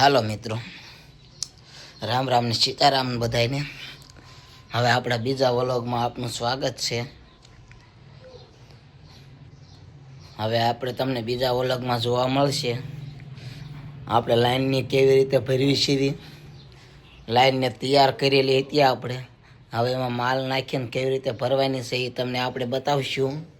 હાલો મિત્રો. રામ રામ ને સીતારામ બધાને હવે આપણા બીજા વ્લોગમાં આપનું સ્વાગત છે. હવે આપણે તમને બીજા ઓલગમાં જોવા મળશે. આપણે લાઇનની કેવી રીતે ભરવી સીધી? લાઇનને તૈયાર કરેલી હતી આપણે. હવે એમાં માલ નાખીને કેવી રીતે ભરવાની છે એ તમને આપણે બતાવશું.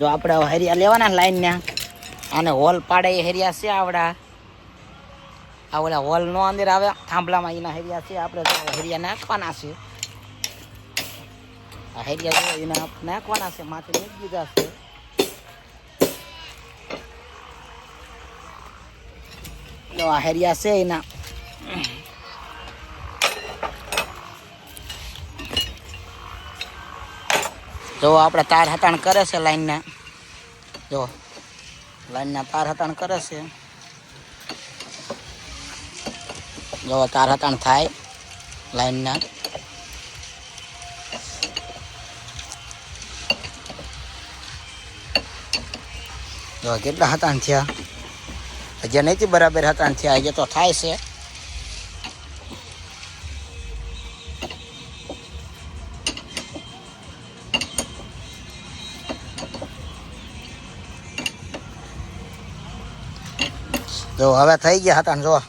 જો આપણે હરિયા લેવાના ને આને હોલ પાડે એ હરિયા છે આવડા. આ ઓલા હોલ નો અંદર આવે, થાંભલામાં એના હરિયા છે. આપણે હરિયા નાખવાના છે. આ હરિયા જો એના નાખવાના છે, માથે મૂકી દીધા છે. આ હરિયા છે એના. જો આપણે તાર હતાણ કરે છે લાઈનના. જો, લાઈનના તાર હતાણ કરે છે. જો, તાર હતાણ થાય લાઈનના. જો, કેટલા હતાણ થયા? હજી નથી બરાબર હતાણ થયા, હજી તો થાય છે. જો, હવે થઈ ગયા હતા ને જો.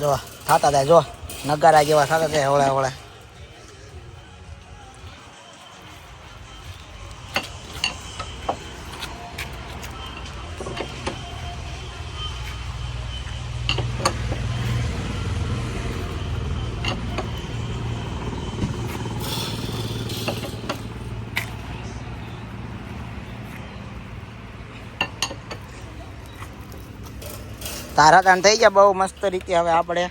જો, થતા હતા જો. નગારા જેવા થતા હતા હોળે હવળે. તારા થઈ ગયા બહુ મસ્ત રીતે હવે આપણે.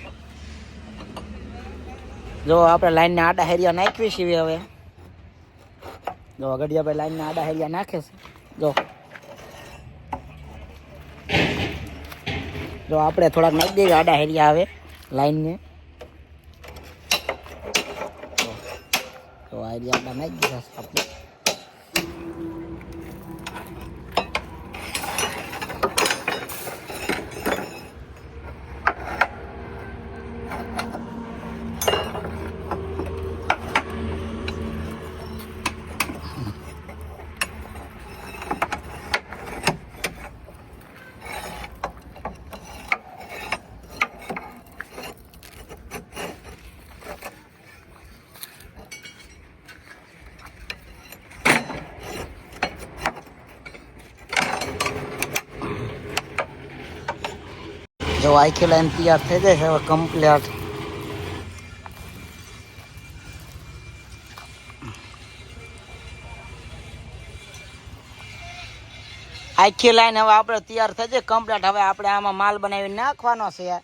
જો આપણે લાઈનને આડા હેરિયા નાખવી છીએ હવે. જો ગઢિયાભાઈ લાઈનને આડા હેરિયા નાખે છે. જો. જો આપણે થોડાક નાખી દઈએ આડા હેરિયા આવે લાઈનને. તો આ આડા નાખી દીધા આપણે. જો આખી લાઈન તૈયાર થઈ છે હવે કમ્પ્લીટ આખી લાઈન હવે આપણે તૈયાર થઈ જાય. કમ્પ્લીટ. હવે આપણે આમાં માલ બનાવી નાખવાનો છે.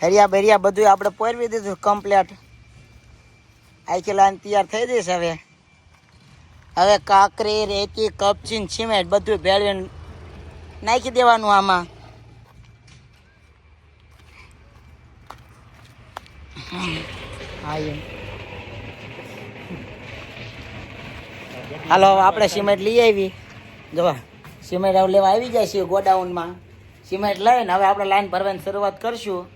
હરિયા બરિયા બધું આપણે પોરવી દીધું કમ્પ્લીટ. આખી લાઈન તૈયાર થઈ જઈશ હવે. હવે કાકરી, રેતી કપચીન સિમેન્ટ બધું ભેળવીને નાખી દેવાનું આમાં. હાલો, આપણે સિમેન્ટ લઈ આવી જો સિમેન્ટ હવે લેવા આવી જાય છે ગોડાઉનમાં. સિમેન્ટ લઈને હવે આપણે લાઈન ભરવાની શરૂઆત કરશું.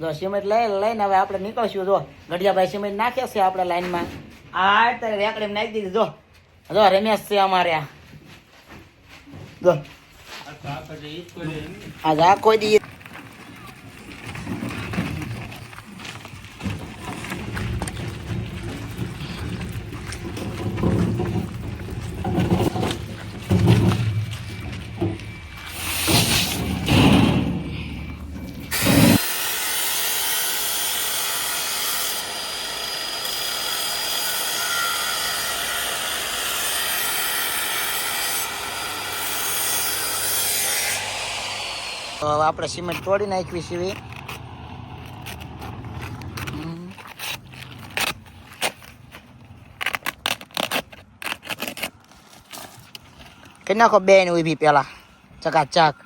જો, સિમેન્ટ લઈ લઈને હવે આપણે નીકળશું. જો, ગઢિયાભાઈ સિમેન્ટ નાખ્યા છે આપણે લાઈનમાં. આ અત્યારે રેકડી નાખી દીધી. જો જો, રમેશ છે અમારે આ જો કોઈ દી હવે આપણે સિમેન્ટ તોડી નાખવી હમ. કરી નાખો બેન ઊભી પેલા. ચકાચક.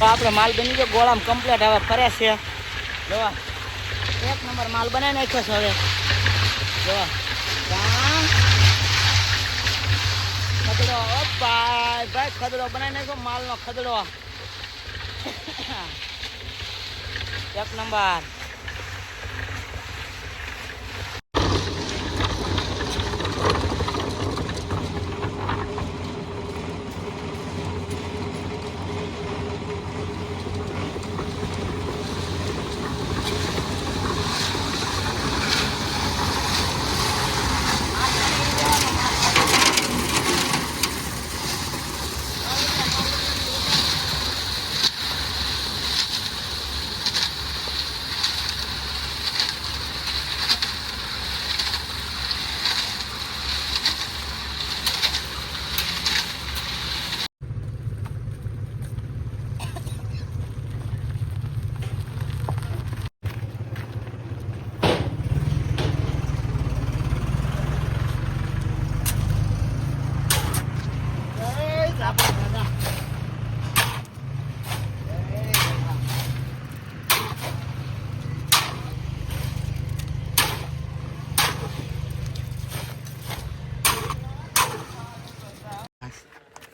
આપણો માલ બની ગયો. ગોળામાં કમ્પ્લીટ હવે ફરે છે. જોવા એક નંબર માલ બનાવી નાખ્યો છે હવે. જોવા ખદડો. ભાઈ ભાઈ, ખદડો બનાવી નાખ્યો માલનો ખદડો. એક નંબર.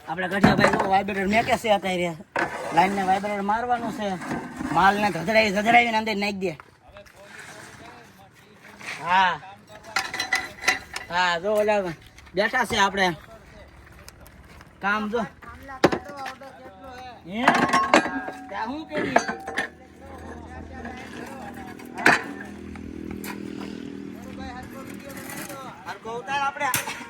આપણે ગઢિયાભાઈ વાઇબ્રેટર મેકે છે અત્યારે. લાઈન ને વાઇબ્રેટર મારવાનું છે. માલ ને ધધડાવી ધધડાવીને અંદર નાખી દે. હા. હા, જો ઓલા બેઠા છે આપણે. કામ જો. આપણે.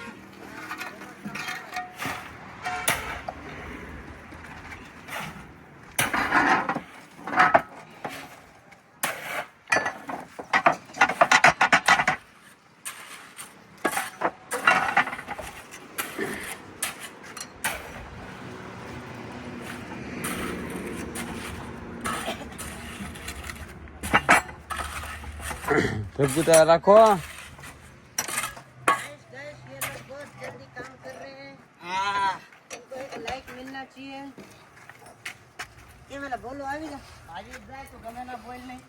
ભેગું રાખો. બોલો આવી જા આવી જાય તો ગમે ના બોલ નહીં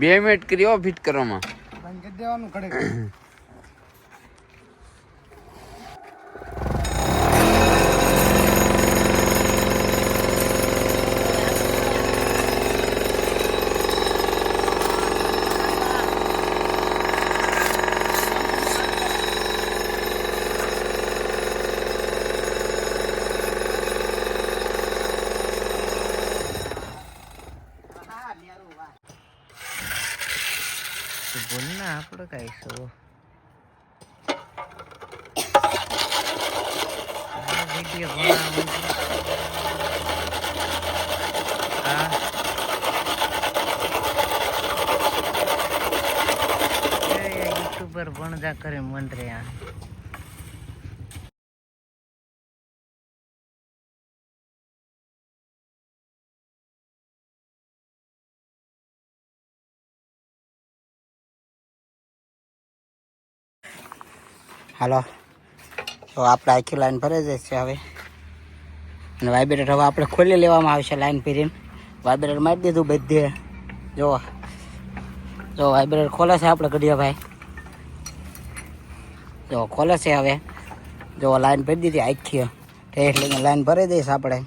બે મિનિટ કર્યો ફિટ કરવામાં. બંધ કરી દેવાનું ખડે હા નેરું વાહ બોલ ના આપણે કઈ છો યુટ્યુબર ભણજા કરે મન રહ્યા હાલો. તો આપણે આખી લાઈન ભરાઈ જશે હવે. અને વાઇબ્રેટર હવે આપણે ખોલી લેવામાં આવશે લાઈન ફેરીને વાઇબ્રેટર મારી દીધું બધે. જો. જો વાઇબ્રેટર ખોલે છે આપણે ગઢિયા ભાઈ જો ખોલે છે હવે. જો લાઈન ભરી દીધી આખી. એટલે લાઈન ભરી દઈશ આપણે.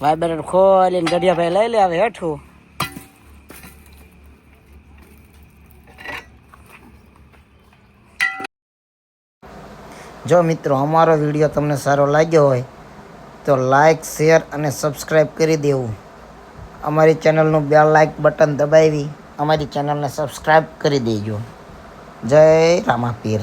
વાઇબ્રેટર ખોલીને ગઢિયા ભાઈ લઈ લે હવે હેઠું. જો મિત્રો, અમારો વીડિયો તમને સારો લાગ્યો હોય, તો લાઈક શેર અને સબસ્ક્રાઈબ કરી દેવું. અમારી ચેનલનું બે લાઈક બટન દબાવી, અમારી ચેનલને સબસ્ક્રાઈબ કરી દેજો. જય રામાપીર.